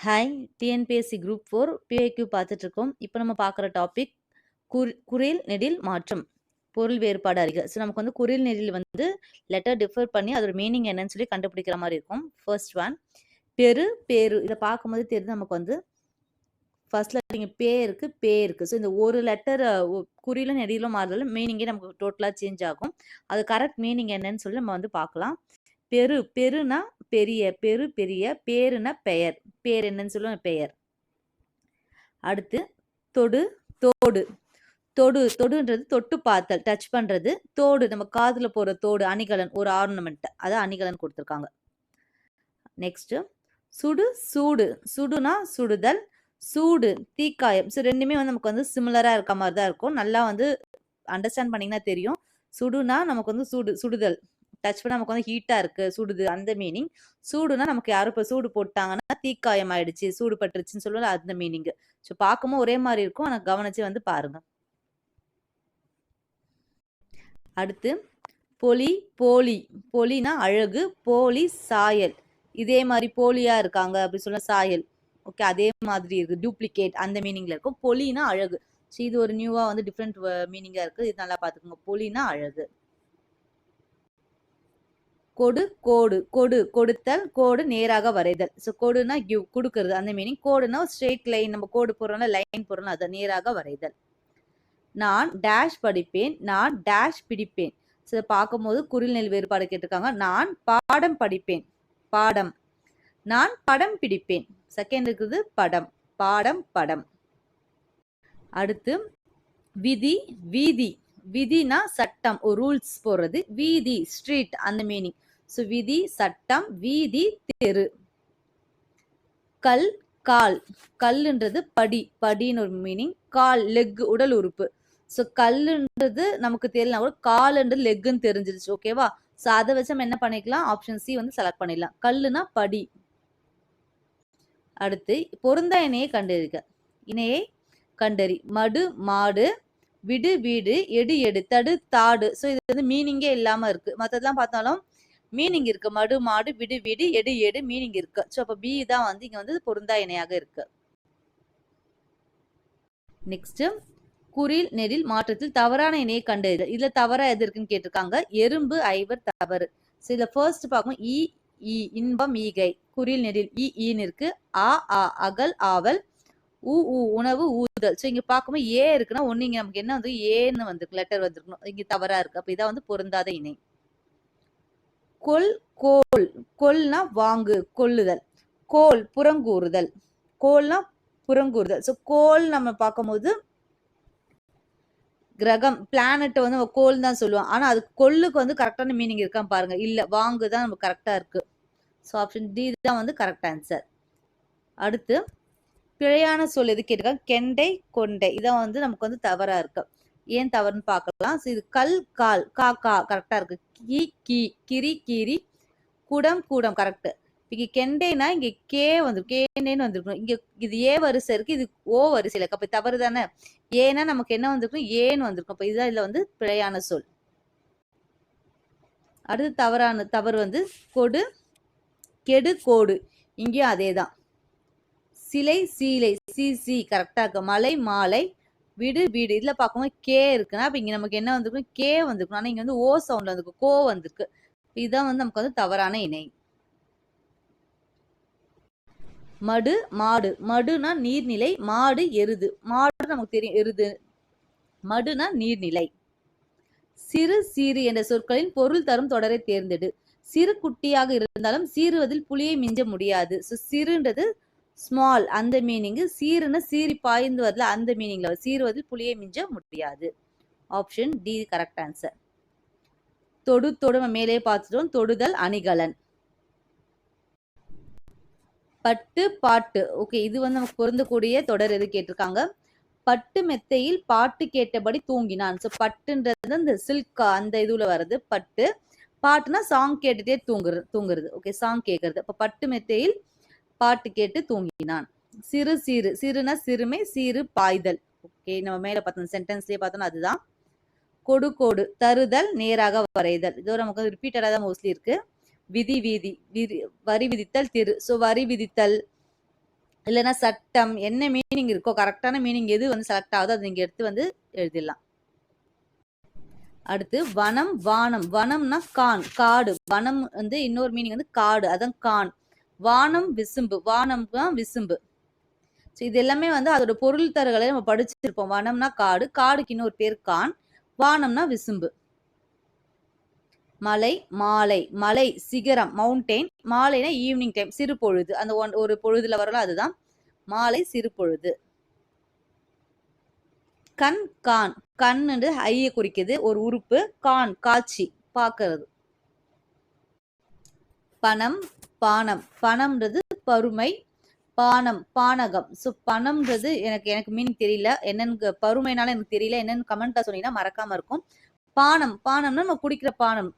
Hi TNPSC group four PIQ பார்த்துட்ருக்கோம் இப்போ நம்ம பார்க்குற டாபிக் குர் குரில் நெடில் மாற்றம். பொருள் வேறுபாடு அறிக. ஸோ நமக்கு வந்து குரில் நெடில் வந்து லெட்டர் டிஃபர் பண்ணி அதோட மீனிங் என்னன்னு சொல்லி கண்டுபிடிக்கிற மாதிரி இருக்கும். ஃபர்ஸ்ட் ஒன் பெரு பேரு. இதை பார்க்கும்போது தெரியுது நமக்கு வந்து ஃபர்ஸ்ட் நீங்கள் பே இருக்கு பே இருக்கு. ஸோ இந்த ஒரு லெட்டர் குறியிலும் நெடியிலும் மாறுதலும் மீனிங்கே நமக்கு டோட்டலாக சேஞ்ச் ஆகும். அது கரெக்ட் மீனிங் என்னன்னு சொல்லி நம்ம வந்து பார்க்கலாம். பெரு பெருனா பெரிய பெரு பெரிய பேருனா பெயர். பேர் என்னன்னு சொல்லுவோம் பெயர். அடுத்து தொடு தோடு. தொடு தொடுன்றது தொட்டு பார்த்தல் டச் பண்ணுறது தோடு நம்ம காதில் போகிற தோடு அணிகலன் ஒரு ஆர்னமெண்ட் அதை அணிகலன் கொடுத்துருக்காங்க. நெக்ஸ்ட்டு சுடு சூடு. சுடுனா சுடுதல் சூடு தீக்காயம். ஸோ ரெண்டுமே வந்து நமக்கு வந்து சிமிலராக இருக்க மாதிரி தான் இருக்கும். நல்லா வந்து அண்டர்ஸ்டாண்ட் பண்ணீங்கன்னா தெரியும். சுடுனா நமக்கு வந்து சூடு சுடுதல். டச் பண்ண நமக்கு வந்து ஹீட்டாக இருக்குது சுடுது அந்த மீனிங் சூடுனா நமக்கு யாரும் இப்போ சூடு போட்டாங்கன்னா தீக்காயம் ஆயிடுச்சு சூடு பட்டுருச்சுன்னு சொல்லுவது அந்த மீனிங் ஸோ பார்க்கும்போது ஒரே மாதிரி இருக்கும். ஆனால் கவனிச்சு வந்து பாருங்க. அடுத்து பொலி போலி. பொலினா அழகு போலி சாயல். இதே மாதிரி போலியா இருக்காங்க அப்படி சொல்ல சாயல். ஓகே அதே மாதிரி இருக்கு. டூப்ளிகேட் அந்த மீனிங்ல இருக்கும். பொலினா அழகு. ஸோ இது ஒரு நியூவா வந்து டிஃப்ரெண்ட் மீனிங்கா இருக்கு. இது நல்லா பார்த்துக்கோங்க. பொலினா அழகு. கொடு கோடு. கொடு கொடுத்தல் கோடு நேராக வரைதல். ஸோ கொடுனா கிவ் கொடுக்கறது. அந்த மீனிங் கோடுனா ஸ்ட்ரெயிட் லைன் நம்ம கோடு போடுறோம்ல லைன் போடுறோம் அதை நேராக வரைதல். நான் டேஷ் படிப்பேன். நான் டேஷ் பிடிப்பேன். ஸோ பார்க்கும்போது குரில் நெல் வேறுபாடு கேட்டிருக்காங்க. நான் பாடம் படிப்பேன். பாடம். நான் படம் பிடிப்பேன். செகண்ட் இருக்குது படம். பாடம் படம். அடுத்து விதி வீதி. விதினா சட்டம். ஒரு ரூல்ஸ் போடுறது. வீதி ஸ்ட்ரீட் அந்த மீனிங் ஸோ விதி சட்டம் வீதி தெரு. கல் கால். கல்லுன்றது படி. படின்னு ஒரு மீனிங் கால் லெக் உடல் உறுப்பு. ஸோ கல்லுன்றது நமக்கு தெரியலாம் கூட காலுன்றது லெக்குன்னு தெரிஞ்சிருச்சு ஓகேவா ஸோ அதை வச்சு நம்ம என்ன பண்ணிக்கலாம்? ஆப்ஷன் சி வந்து செலக்ட் பண்ணிடலாம். கல்லுனா படி. அடுத்து பொருந்தா இணையை கண்டறிக. இணையை கண்டறி. மடு மாடு விடு வீடு எடு எடு தடு தாடு. ஸோ இது வந்து மீனிங்கே இல்லாமல் இருக்கு. மற்றதெல்லாம் பார்த்தாலும் மீனிங் இருக்கு. மடு மாடு விடு விடு எடு எடு மீனிங் இருக்கு. ஸோ அப்போ பி தான் வந்து இங்கே வந்து பொருந்தா இணையாக இருக்கு. நெக்ஸ்ட் குறில் நெறில் மாற்றத்தில் தவறான இணையை கண்டறிதல். இதுல தவறா எது இருக்குன்னு கேட்டிருக்காங்க. எறும்பு ஐவர் தவறு. ஸோ இதுல ஃபர்ஸ்ட் பார்க்கும் இ இ இன்பம் ஈகை. குறில் நெறில் இ ஈன்னு இருக்கு. ஆ ஆ அகல் ஆவல். ஊ ஊ உணவு ஊதல் ஸோ இங்கே பார்க்கும்போது ஏ இருக்குன்னா ஒன்று இங்கே நமக்கு என்ன வந்து ஏன்னு வந்திருக்கு லெட்டர் வந்திருக்கணும் இங்கே தவறாக இருக்கு. அப்போ இதான் வந்து பொருந்தாத இணை. கொல் கோல். கொல்னா வாங்கு கொல்லுதல். கோல் புறங்கூறுதல். கோல்னா புறங்கூறுதல். ஸோ கோல் நம்ம பார்க்கும்போது கிரகம் பிளானட்டை வந்து நம்ம கோல் தான் சொல்லுவோம். ஆனால் அது கொல்லுக்கு வந்து கரெக்டான மீனிங் இருக்கான்னு பாருங்க. இல்லை வாங்கு தான் நம்ம கரெக்டாக இருக்கு. ஸோ ஆப்ஷன் டி தான் வந்து கரெக்ட் ஆன்சர் அடுத்து பிழையான சொல் எது கேட்டிருக்காங்க? கெண்டை கொண்டை. இதான் வந்து நமக்கு வந்து தவறாக இருக்குது ஏன் தவறுன்னு பார்க்கலாம். இது கல் கால் கா கா கரெக்டா இருக்கு. கி கி கிரி கிரி குடம் கூடம் கரெக்ட் இங்க கெண்டேனா இங்க கே வந்து கேண்டேன்னு வந்திருக்கணும். இங்க இது ஏ வரிசை இருக்கு இது ஓ வரிசை இருக்கு. அப்ப தவறு தானே ஏன்னா நமக்கு என்ன வந்திருக்கும் ஏன்னு வந்திருக்கும். அப்ப இதுதான் இதுல வந்து பிழையான சொல். அடுத்து தவறான தவறு வந்து கொடு கெடு கோடு. இங்கேயும் அதே தான் சிலை சீலை சி சி கரெக்டா இருக்கு. மலை மாலை விடு வீடு. இதுல பார்க்கும்போது கே இருக்குன்னா அப்ப இங்க நமக்கு என்ன வந்திருக்கும்? கே வந்திருக்கும். ஆனா இங்க வந்து ஓ சவுண்ட் வந்திருக்கு கோ வந்திருக்கு. இதுதான் வந்து நமக்கு வந்து தவறான இணை. மடு மாடு. மடுனா நீர்நிலை மாடு எருது. மாடு நமக்கு தெரியும். எருது. மடுனா நீர்நிலை. சிறு சீறு என்ற சொற்களின் பொருள் தரும் தொடரை தேர்ந்தெடு. சிறு குட்டியாக இருந்தாலும் சீறுவதில் புளியை மிஞ்ச முடியாது. சிறுன்றது ஸ்மால் அந்த மீனிங் சீருன்னு சீறி பாய்ந்து வரல அந்த மீனிங்ல சீருவதில் புளியை மிஞ்ச முடியாது. ஆப்ஷன் டி கரெக்ட் ஆன்சர் தொடு தொடு மேலே பார்த்துட்டோம். தொடுதல் அணிகலன். பட்டு பாட்டு. ஓகே இது வந்து நமக்கு பொருந்தக்கூடிய தொடர் எது கேட்டிருக்காங்க? பட்டு மெத்தையில் பாட்டு கேட்டபடி தூங்கினான். ஸோ பட்டுன்றது இந்த சில்கா அந்த இதுல வருது பட்டு. பாட்டுனா சாங் கேட்டுட்டே தூங்குறது தூங்குறது. ஓகே சாங் கேட்கறது அப்போ பட்டு மெத்தையில் பாட்டு கேட்டு தூங்கினான். சிறு சீரு சிறுனா சிறுமை சீரு பாய்தல். ஓகே நம்ம மேல பார்த்தோம் சென்டென்ஸ்லயே பார்த்தோம் அதுதான். கொடு கோடு தருதல் நேராக வரைதல். இது நமக்கு ரிப்பீட்டடா தான் மோஸ்ட்லி இருக்கு. விதி வீதி விதி வரி விதித்தல் திரு. ஸோ வரி விதித்தல் இல்லைன்னா சட்டம் என்ன மீனிங் இருக்கோ கரெக்டான மீனிங் எது வந்து செலக்ட் ஆகுதோ அதை நீங்கள் எடுத்து வந்து எழுதிடலாம். அடுத்து வனம் வானம். வனம்னா கான் காடு. வனம் வந்து இன்னொரு மீனிங் வந்து காடு. அதான் கான். வானம் விசும்பு வானம் தான் விசும்பு. ஸோ இது எல்லாமே வந்து அதோட பொருள் தரகளை நம்ம படிச்சிருப்போம். வனம்னா காடு காடுக்கு இன்னொரு பேர் கான் வானம்னா விசும்பு. மலை மாலை மலை சிகரம் மவுண்டெயின் மாலைனா ஈவினிங் டைம் சிறு பொழுது. அந்த ஒன் ஒரு பொழுதுல வரலாம் அதுதான். மாலை சிறு பொழுது. கண் கான். கண்ணுண்டு ஐய குறிக்குது. ஒரு உறுப்பு கான் காட்சி பார்க்கறது. பணம் பானம். பணம்ன்றது பருமை பானம் பானகம். ஸோ பணம்ன்றது எனக்கு எனக்கு மீனிங் தெரியல. என்னன்னு பருமைனால எனக்கு தெரியல. என்னன்னு கமெண்டா சொன்னீங்கன்னா மறக்காம இருக்கும். பானம் பானம்னா நம்ம குடிக்கிற பானம்.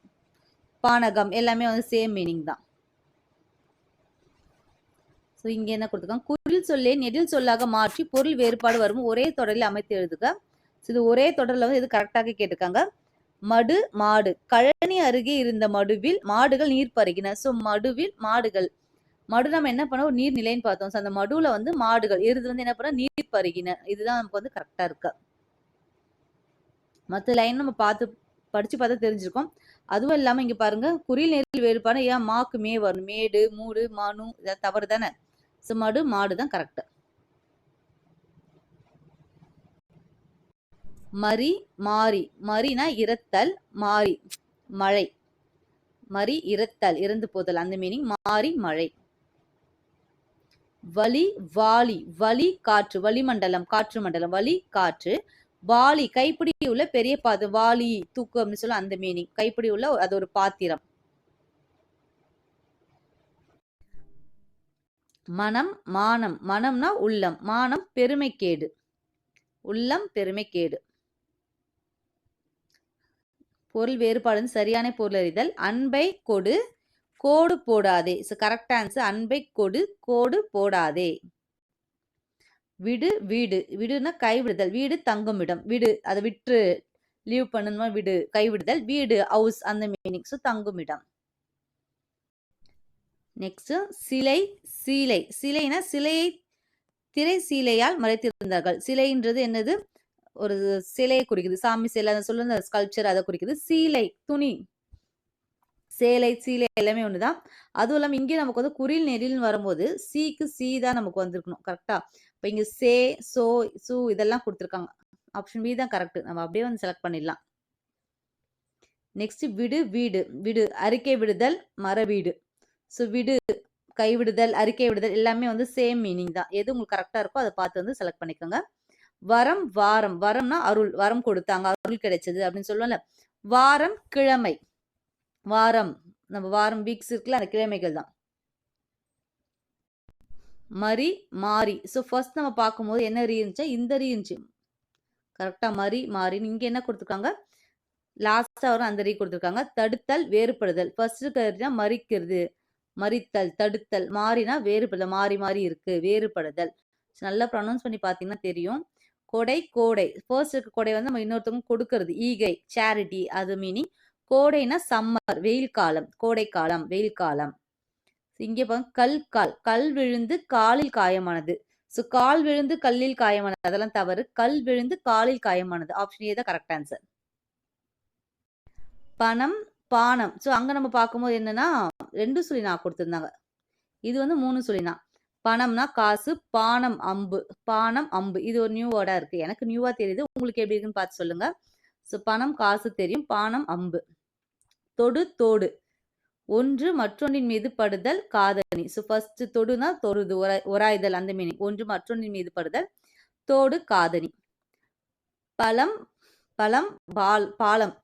பானகம் எல்லாமே வந்து சேம் மீனிங் தான். ஸோ இங்க என்ன கொடுத்துருக்காங்க? குரில் சொல்லே நெடில் சொல்லாக மாற்றி பொருள் வேறுபாடு வரும். ஒரே தொடரில் அமைத்து எழுதுக. ஸோ இது ஒரே தொடரில் வந்து இது கரெக்டாக கேட்டிருக்காங்க. மடு மாடு. கழனி அருகே இருந்த மடுவில் மாடுகள் நீர் பருகின. ஸோ மடுவில் மாடுகள். மடு நம்ம என்ன பண்ணோம்? ஒரு நீர் நிலைன்னு பார்த்தோம். ஸோ அந்த மடுவுல வந்து மாடுகள். எருது வந்து என்ன பண்ண நீர் பருகின. இதுதான் நமக்கு வந்து கரெக்டா இருக்கு. மற்ற லைன் நம்ம பார்த்து படிச்சு பார்த்தா தெரிஞ்சிருக்கோம். அதுவும் இல்லாம இங்க பாருங்க குறில் நெறில் வேறுபாடு ஏன் மாக்கு மே வரும்? மேடு மூடு மானு இதை தவறு தானே? ஸோ மடு மாடு தான் கரெக்ட் மரி மாறி. மரினா இரத்தல் மாறி. மழை. மரி இரத்தல். இறந்து போதல். அந்த மீனிங் மாறி மழை. வலி வாலி வலி காற்று. வளிமண்டலம் காற்று மண்டலம். வலி காற்று. வாலி கைப்பிடி உள்ள பெரிய பாத்திரம் வாலி தூக்கு அப்படின்னு சொல்ல அந்த மீனிங் கைப்பிடி உள்ள அது ஒரு பாத்திரம். மனம் மானம். மனம்னா உள்ளம். மானம் பெருமைக்கேடு. உள்ளம் பெருமைக்கேடு. பொருள் வேறுபாடுன்னு சரியான பொருள் அறிதல். அன்பை கொடு கோடு போடாதே. ஸோ கரெக்ட் ஆன்சர் அன்பை கொடு கோடு போடாதே. விடு வீடு. விடுனா கைவிடுதல். வீடு தங்குமிடம் விடு. அதை விட்டு லீவ் பண்ணணுமா? விடு. கைவிடுதல். வீடு ஹவுஸ் அந்த மீனிங் ஸோ தங்குமிடம் நெக்ஸ்ட் சிலை சீலை. சிலைனா சிலையை திரை சீலையால் மறைத்திருந்தார்கள். சிலைன்றது என்னது? ஒரு சிலையை குறிக்குது. சாமி சிலை அதை சொல்லுங்க ஸ்கல்ப்சர் அதை குறிக்குது. சீலை துணி. சேலை சீலை எல்லாமே ஒண்ணுதான். அதுவும் இல்லாம இங்கே நமக்கு வந்து குறில் நெறில்னு வரும்போது சீக்கு சி தான் நமக்கு வந்திருக்கணும். கரெக்டா இப்போ இங்க சே சோ சு இதெல்லாம் கொடுத்துருக்காங்க. ஆப்ஷன் பி தான் கரெக்ட் நம்ம அப்படியே வந்து செலக்ட் பண்ணிடலாம். நெக்ஸ்ட் விடு வீடு. விடு அறிக்கை விடுதல் மர வீடு. ஸோ விடு கைவிடுதல் அறிக்கை விடுதல் எல்லாமே வந்து சேம் மீனிங் தான். எது உங்களுக்கு கரெக்டாக இருக்கோ அதை பார்த்து வந்து செலக்ட் பண்ணிக்கோங்க. வரம் வாரம். வரம்னா அருள் வரம் கொடுத்தாங்க அருள் கிடைச்சது அப்படின்னு சொல்லுவோம்ல. வாரம் கிழமை. வாரம். நம்ம வாரம் வீக்ஸ் இருக்குல்ல அந்த கிழமைகள் தான். மரி மாறி. ஸோ ஃபர்ஸ்ட் நம்ம பார்க்கும்போது என்ன ரீ இருந்துச்சா? இந்த ரீ இருந்துச்சு. கரெக்டா மரி மாறின்னு இங்க என்ன கொடுத்துருக்காங்க? லாஸ்ட்டாக வரும் அந்த ரீ கொடுத்துருக்காங்க. தடுத்தல் வேறுபடுதல். ஃபர்ஸ்ட் இருக்கிறதுனா மறிக்கிறது. மறித்தல் தடுத்தல். மாறினா வேறுபடுதல். மாறி மாறி இருக்கு. வேறுபடுதல். நல்லா ப்ரொனவுன்ஸ் பண்ணி பார்த்தீங்கன்னா தெரியும். கொடை கோடை. ஃபர்ஸ்ட் இருக்க கொடை வந்து நம்ம இன்னொருத்தவங்க கொடுக்கறது. ஈகை சேரிட்டி அது மீனிங் கோடைனா சம்மர் வெயில் காலம் கோடை காலம் வெயில் காலம். இங்கே பாருங்க கல் கால். கல் விழுந்து காலில் காயமானது. ஸோ கால் விழுந்து கல்லில் காயமானது. அதெல்லாம் தவறு. கல் விழுந்து காலில் காயமானது. ஆப்ஷன் ஏ தான் கரெக்ட் ஆன்சர் பணம் பானம். ஸோ அங்கே நம்ம பார்க்கும்போது என்னன்னா ரெண்டு சொல்லி நான் கொடுத்துருந்தாங்க. இது வந்து மூணு சொல்லினா பணம்னா காசு பானம் அம்பு. பானம் அம்பு. இது ஒரு நியூ வேர்டா இருக்கு. எனக்கு நியூவா தெரியுது. உங்களுக்கு எப்படி இருக்குன்னு பார்த்து சொல்லுங்க. ஸோ பணம் காசு தெரியும். பானம் அம்பு. தொடு தோடு. ஒன்று மற்றொன்றின் மீது படுதல் காதணி ஸோ ஃபர்ஸ்ட் தொடுனா தொடுது. ஒரா- உராய்தல் அந்த மீனிங் ஒன்று மற்றொன்றின் மீது படுதல் தோடு காதணி பலம் பலம் பால் பாலம்.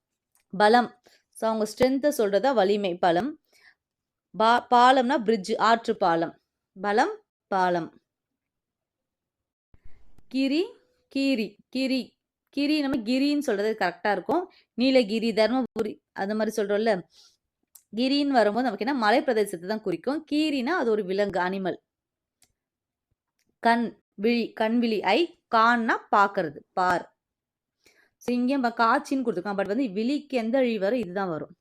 பலம். ஸோ அவங்க ஸ்ட்ரென்த்தை சொல்றதா வலிமை பலம். பா பாலம்னா பிரிட்ஜ் ஆற்று பாலம். பலம் பாலம். கிரி கீரி கிரி. கிரி நம்ம கிரின்னு சொல்றது கரெக்டா இருக்கும். நீலகிரி தர்மபுரி அந்த மாதிரி சொல்றோம்ல. கிரின்னு வரும்போது நமக்கு என்ன? மலை பிரதேசத்தை தான் குறிக்கும். கீரினா அது ஒரு விலங்கு அனிமல் கண் விழி கண் விழி ஐ கான்னா பாக்குறது பார். ஸோ இங்கே காட்சின்னு கொடுத்துருக்கோம் பட் வந்து விழிக்கு எந்த அழி வரும்? இதுதான் வரும்.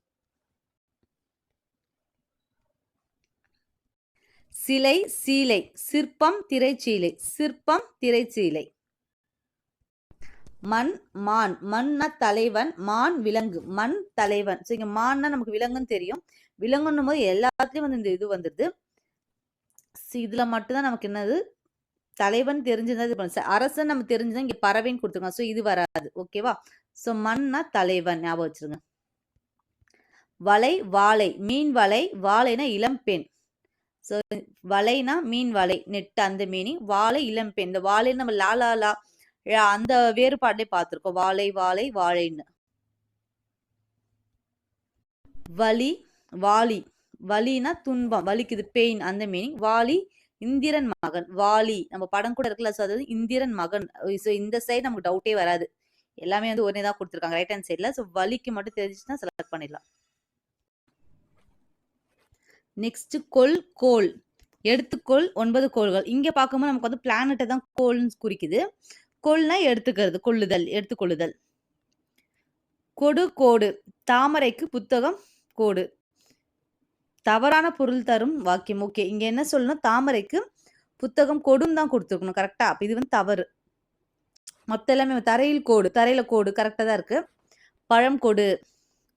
சிலை சீலை. சிற்பம் திரைச்சீலை. சிற்பம் திரைச்சீலை. மண் மான். மண்ண தலைவன் மான் விலங்கு. மண் தலைவன். ஸோ இங்கே மான்னா நமக்கு விலங்குன்னு தெரியும். விலங்குன்னும் போது எல்லாத்துலயும் வந்து இந்த இது வந்துடுது சி- இதுல மட்டும்தான் நமக்கு என்னது? தலைவன் தெரிஞ்சிருந்தது. அரசன் நம்ம தெரிஞ்சுதான் இங்க பறவைன்னு கொடுத்துருக்கோம் ஸோ இது வராது. ஓகேவா ஸோ மண்ணா தலைவன். ஞாபகம் வச்சிருங்க. வலை வாழை. மீன் வலை வாழைனா இளம்பெண் ஸோ வலைனா மீன் வலை நெட் அந்த மீனிங் வாழை இளம்பெண் இந்த வாழை நம்ம லாலா லா ழா, அந்த வேறுபாடே பார்த்துருக்கோம். வாழை வாழை வாழைன்னு. வலி வாலி. வலினா துன்பம். வலிக்குது பெயின் அந்த மீனிங் வாலி இந்திரன் மகன். வாலி. நம்ம படம் கூட இருக்குல்ல ஸோ அதாவது இந்திரன் மகன். ஸோ இந்த சைடு நமக்கு டவுட்டே வராது. எல்லாமே வந்து ஒரே தான் கொடுத்துருக்காங்க ரைட் ஹேண்ட் சைடில் ஸோ வலிக்கு மட்டும் தெரிஞ்சுச்சுன்னா செலக்ட் பண்ணிடலாம். நெக்ஸ்ட் கொல் கோல். எடுத்துக்கோள் ஒன்பது கோள்கள். இங்கே பார்க்கும்போது நமக்கு வந்து பிளானட்டை தான் கோள்னு குறிக்குது. கொள்னா எடுத்துக்கிறது கொள்ளுதல் எடுத்துக்கொள்ளுதல். கொடு கோடு. தாமரைக்கு புத்தகம் கோடு. தவறான பொருள் தரும் வாக்கியம். ஓகே இங்க என்ன சொல்லணும்? தாமரைக்கு புத்தகம் கொடுன்னு தான் கொடுத்துருக்கணும். கரெக்டா அப்ப இது வந்து தவறு. மொத்த எல்லாமே தரையில் கோடு. தரையில கோடு. கரெக்டா தான் இருக்கு. பழம் கொடு.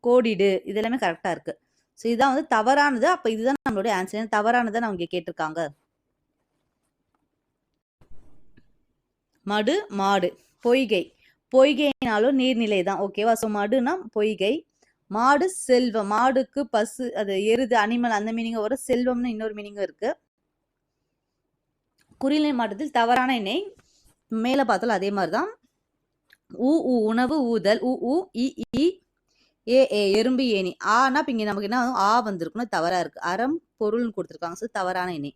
கோடிடு. இது எல்லாமே கரெக்டா இருக்கு. ஸோ இதுதான் வந்து தவறானது. அப்போ இதுதான் நம்மளுடைய ஆன்சர் தவறானதை அவங்க கேட்டிருக்காங்க. மடு மாடு பொய்கை. பொய்கைனாலும் நீர்நிலை தான். ஓகேவா ஸோ மடுனா பொய்கை. மாடு செல்வம். மாடுக்கு பசு அது எருது அனிமல் அந்த மீனிங்க வரும் செல்வம்னு இன்னொரு மீனிங்கும் இருக்கு. குறிநிலை மாட்டத்தில் தவறான இணை மேலே பார்த்தாலும் அதே மாதிரி தான் ஊ உ உணவு ஊதல். உ ஊ இ ஏ ஏ எறும்பு ஏனி ஆனா இங்க நமக்கு என்ன ஆகும்? ஆ வந்திருக்கணும் தவறா இருக்கு. அறம் பொருள்னு கொடுத்துருக்காங்க. ஸோ தவறான இணை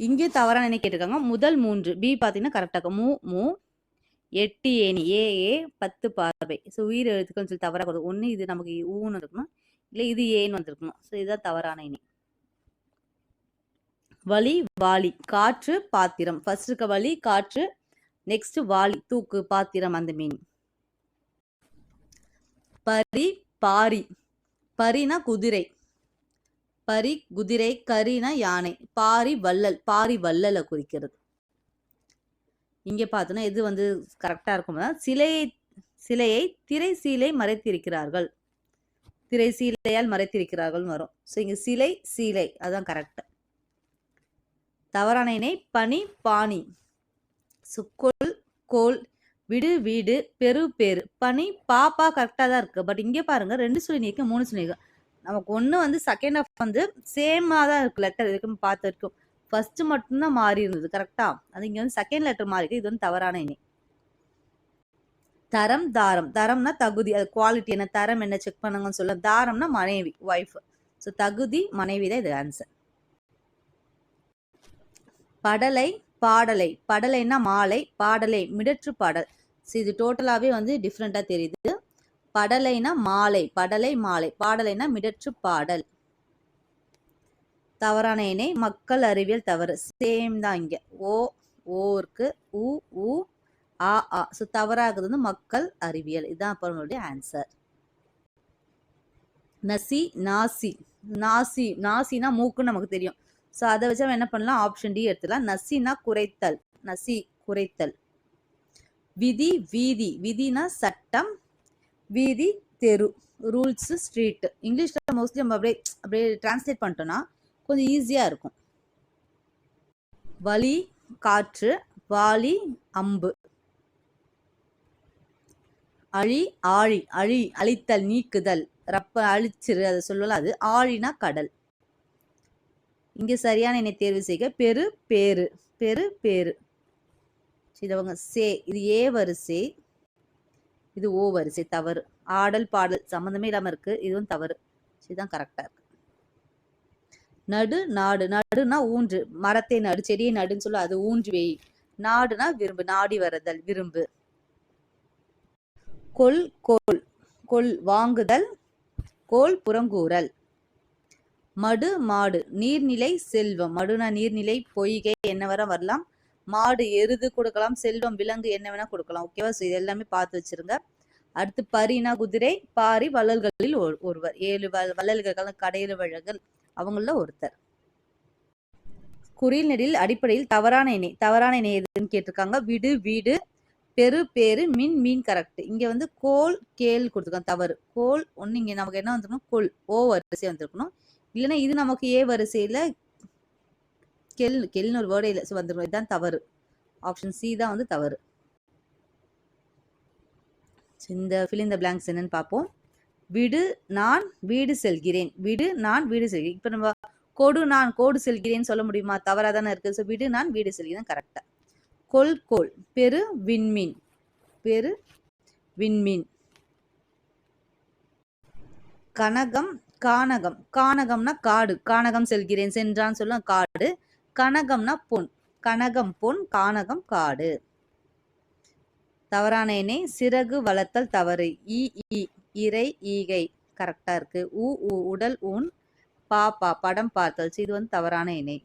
இங்கே தவறான இணை கேட்டிருக்காங்க. முதல் மூன்று. பி பார்த்தீங்கன்னா கரெக்டாக மூ மூ எட்டு ஏணி. ஏ ஏ பத்து பார்வை. ஸோ உயிர் எழுத்துக்கள்னு சொல்லி தவறாக கொடுக்கும் ஒன்று இது நமக்கு ஊன்னு இருக்கணும் இல்லை இது ஏன்னு வந்திருக்கணும் ஸோ இதுதான் தவறான இணை வலி வாலி. காற்று பாத்திரம். ஃபர்ஸ்ட் இருக்க வலி காற்று நெக்ஸ்ட் வாளி தூக்கு பாத்திரம் அந்த மீன். பரி பாரி. பரினா குதிரை. பரி குதிரை கரினா யானை. பாரி வள்ளல். பாரி வள்ளலை குறிக்கிறது. இங்க பார்த்தோன்னா எது வந்து கரெக்டா இருக்கும் சிலையை சிலையை திரை சீலை மறைத்திருக்கிறார்கள். திரை சீலையால் மறைத்திருக்கிறார்கள் வரும். ஸோ இங்கே சிலை சீலை. அதான் கரெக்ட் தவறான இணை பனி பாணி. சுக்கோல் கோல் விடு வீடு பெரு பேரு. பனி பாப்பா கரெக்டாக தான் இருக்குது பட் இங்கே பாருங்கள் ரெண்டு சுழி நீக்க மூணு சுழி நீக்கம் நமக்கு ஒன்று வந்து செகண்ட் ஆஃப் வந்து சேமாக தான் இருக்குது லெட்டர் இருக்குன்னு பார்த்து வரைக்கும். ஃபர்ஸ்ட் மட்டும்தான் மாறி இருந்தது கரெக்டா அது இங்கே வந்து செகண்ட் லெட்டர் மாறி இது வந்து தவறான இனி தரம் தாரம். தரம்னா தகுதி. அது குவாலிட்டி என்ன? தரம் என்ன? செக் பண்ணுங்கன்னு சொல்ல. தாரம்னா மனைவி ஒய்ஃப் ஸோ தகுதி மனைவி தான் இது ஆன்சர் படலை பாடலை படலைன்னா மாலை பாடலை மிடற்று பாடல். ஸோ இது டோட்டலாகவே வந்து டிஃப்ரெண்ட்டாக தெரியுது. படலைனா மாலை படலை மாலை பாடலைனா மிடற்று பாடல். தவறான இணை மக்கள் அறிவியல் தவறு. சேம் தான் இங்கே. ஓ ஓருக்கு உ உ ஆ ஆ. ஸோ தவறாகிறது வந்து மக்கள் அறிவியல். இதுதான் அப்போ நம்மளுடைய ஆன்சர் நசி நாசி. நாசி நாசினா மூக்குன்னு நமக்கு தெரியும். ஸோ அதை வச்சு நம்ம என்ன பண்ணலாம்? ஆப்ஷன் டி எடுத்துலாம் நசினா குறைத்தல். நசி குறைத்தல். விதி வீதி. விதினா சட்டம். வீதி தெரு. ரூல்ஸ் ஸ்ட்ரீட் இங்கிலீஷில் மோஸ்ட்லி நம்ம அப்படியே அப்படியே டிரான்ஸ்லேட் பண்ணிட்டோம்னா கொஞ்சம் ஈஸியாக இருக்கும். வலி காற்று. வாலி அம்பு. அழி ஆழி. அழி அழித்தல் நீக்குதல். ரப்ப அழிச்சிரு அதை சொல்லலாம் அது ஆழினா கடல். இங்க சரியான இணை தேர்வு செய்க. பெரு பேரு. பெரு பேரு. இதவங்க சே இது ஏ வரிசை. இது ஓ வரிசை. தவறு. ஆடல் பாடல் சம்மந்தமே இல்லாமல் இருக்கு. இதுவும் தவறு. இதுதான் கரெக்டாக இருக்கு. நடு நாடு. நடுனா ஊன்று. மரத்தை நடு. செடியை நடுன்னு சொல்ல அது ஊன்று வெய். நாடுனா விரும்பு. நாடி வரதல் விரும்பு. கொல் கோல். கொல் வாங்குதல். கோல் புறங்கூறல். மடு மாடு நீர்நிலை செல்வம். மடுனா நீர்நிலை பொய்கை என்ன வர வரலாம். மாடு எருது கொடுக்கலாம் செல்வம் விலங்கு என்ன வேணா கொடுக்கலாம். ஓகேவா ஸோ இது எல்லாமே பார்த்து வச்சிருங்க. அடுத்து பரினா குதிரை பாரி வள்ளல்களில் ஒருவர். ஏழு வ- வள்ளல்கள் கடையில வழங்கல் அவங்கள ஒருத்தர். குறில் நெடில் அடிப்படையில் தவறான இணை. தவறான இணை எதுன்னு கேட்டிருக்காங்க. விடு வீடு பெரு பேரு மின் மீன் கரெக்ட் இங்க வந்து கோல் கேள் கொடுத்துருக்காங்க. தவறு. கோல் ஒன்னு இங்க நமக்கு என்ன வந்திருக்கணும்? கொல். ஓ வரிசை வந்திருக்கணும். இல்லைன்னா இது நமக்கு ஏ வரிசையில் கெல் கெல்னு ஒரு வேர்டே இல்லை. ஸோ வந்துடும் இதுதான் தவறு. ஆப்ஷன் சி தான் வந்து தவறு. இந்த ஃபில் in பிளாங்க்ஸ் என்னன்னு பார்ப்போம். விடு நான் வீடு செல்கிறேன். விடு நான் வீடு செல்கிறேன். இப்போ நம்ம கொடு நான் கோடு செல்கிறேன்னு சொல்ல முடியுமா? தவறாக தானே இருக்குது ஸோ விடு நான் வீடு செல்கிறேன். கரெக்டாக கொல் கோல். பெரு விண்மீன். பெரு விண்மீன். கனகம் கானகம். கானகம்னா காடு. கானகம் செல்கிறேன் சென்றான்னு சொல்ல காடு. கனகம்னா பொன். கனகம் பொன் கானகம் காடு. தவறான இணை சிறகு வளர்த்தல் தவறு. ஈ ஈ இறை ஈகை. கரெக்டா இருக்கு. ஊ ஊ உடல் ஊன் பா பா படம் பார்த்தல். இது வந்து தவறான இணை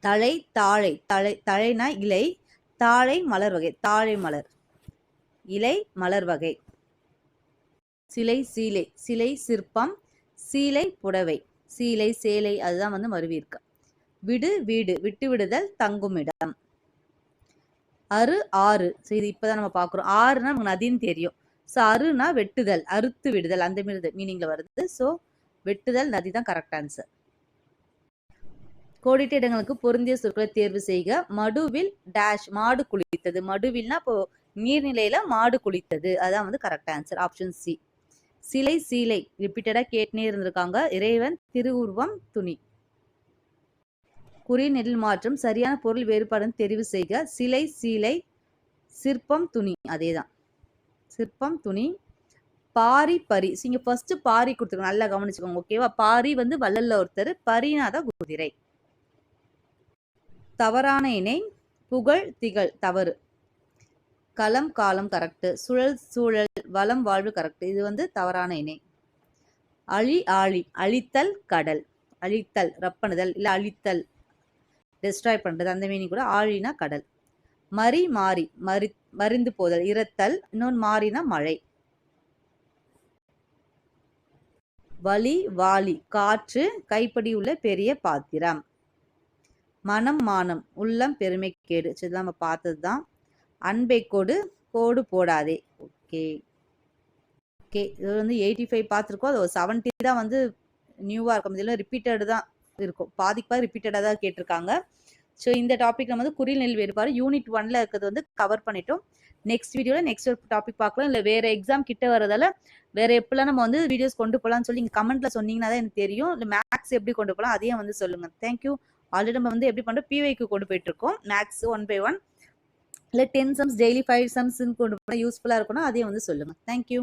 தழை தாழை. தழை தழைனா இலை. தாழை மலர் வகை. தாழை மலர். இலை மலர் வகை. சிலை சீலை சிலை சிற்பம் சீலை புடவை. சீலை சேலை அதுதான் வந்து மருவியிருக்க. விடு வீடு விட்டு விடுதல் தங்குமிடம் அறு ஆறு. ஸோ இது இப்போதான் நம்ம பார்க்குறோம். ஆறுனா நமக்கு நதின்னு தெரியும். ஸோ அறுனா வெட்டுதல் அறுத்து விடுதல் அந்த மாதிரி மீனிங்ல வருது. ஸோ வெட்டுதல் நதி தான் கரெக்ட் ஆன்சர் கோடிட்ட இடங்களுக்கு பொருந்திய சொற்களை தேர்வு செய்க. மடுவில் டேஷ் மாடு குளித்தது. மடுவில்னா இப்போ நீர்நிலையில மாடு குளித்தது. அதான் வந்து கரெக்ட் ஆன்சர் ஆப்ஷன் சி சிலை சீலை ரிப்பீட்டடா கேட்டுனே இருந்திருக்காங்க. இறைவன் திருவுருவம் துணி. குறி நெல் மாற்றம் சரியான பொருள் வேறுபாடுன்னு தெரிவு செய்க. சிலை சீலை சிற்பம் துணி. அதேதான். சிற்பம் துணி. பாரி பரி. ஸோ இங்க ஃபர்ஸ்ட் பாரி கொடுத்துருக்கோம். நல்லா கவனிச்சுக்கோங்க ஓகேவா பாரி வந்து வள்ளல்ல ஒருத்தர் பரினாத குதிரை. தவறான இணை புகழ் திகழ் தவறு. களம் காலம் கரெக்டு சுழல் சூழல் வளம் வாழ்வு கரெக்டு இது வந்து தவறான இணை. அழி ஆழி அழித்தல் கடல். அழித்தல் ரப்பணுதல் இல்லை அழித்தல் டிஸ்ட்ராய் பண்ணுறது அந்த மீனிங் கூட ஆழினா கடல். மறி மாறி மறி மறிந்து போதல் இறத்தல் இன்னொன்று மாறினா மழை. வலி வாலி காற்று கைப்படி உள்ள பெரிய பாத்திரம். மனம் மானம் உள்ளம் பெருமை கேடு. இதெல்லாம் நம்ம பார்த்தது தான் அன்பை கோடு கோடு போடாதே. ஓகே. ஓகே. இது வந்து எயிட்டி ஃபைவ் பார்த்துருக்கோம். அது ஒரு செவன்ட்டி தான் வந்து நியூவாக இருக்கும். இதில் ரிப்பீட்டடு தான் இருக்கும். பாதிக்கு பாதி ரிப்பீட்டடாக தான் கேட்டிருக்காங்க. ஸோ இந்த டாபிக் நம்ம வந்து குறில் நெல் வேறுபாடு யூனிட் ஒன்ல இருக்கிறது வந்து கவர் பண்ணிட்டோம். நெக்ஸ்ட் வீடியோவில் நெக்ஸ்ட் ஒரு டாபிக் பார்க்கலாம். இல்லை வேறு எக்ஸாம் கிட்ட வரதால வேறு எப்பெல்லாம் நம்ம வந்து வீடியோஸ் கொண்டு போகலாம்னு சொல்லி நீங்கள் கமெண்ட்டில் சொன்னீங்கன்னா தான் எனக்கு தெரியும். இல்லை மேக்ஸ் எப்படி கொண்டு போகலாம் அதையும் வந்து சொல்லுங்கள் தேங்க்யூ ஆல்ரெடி நம்ம வந்து எப்படி பண்ணுறோம் பிவைக்கு கொண்டு போயிட்டு இருக்கோம். மேக்ஸ் ஒன் பை ஒன் இல்லை டென் சம்ஸ் டெய்லி ஃபைவ் சம்ஸ்ன்னு கொண்டு போனால் யூஸ்ஃபுல்லாக இருக்கணும் அதையும் வந்து சொல்லுங்க. தேங்க்யூ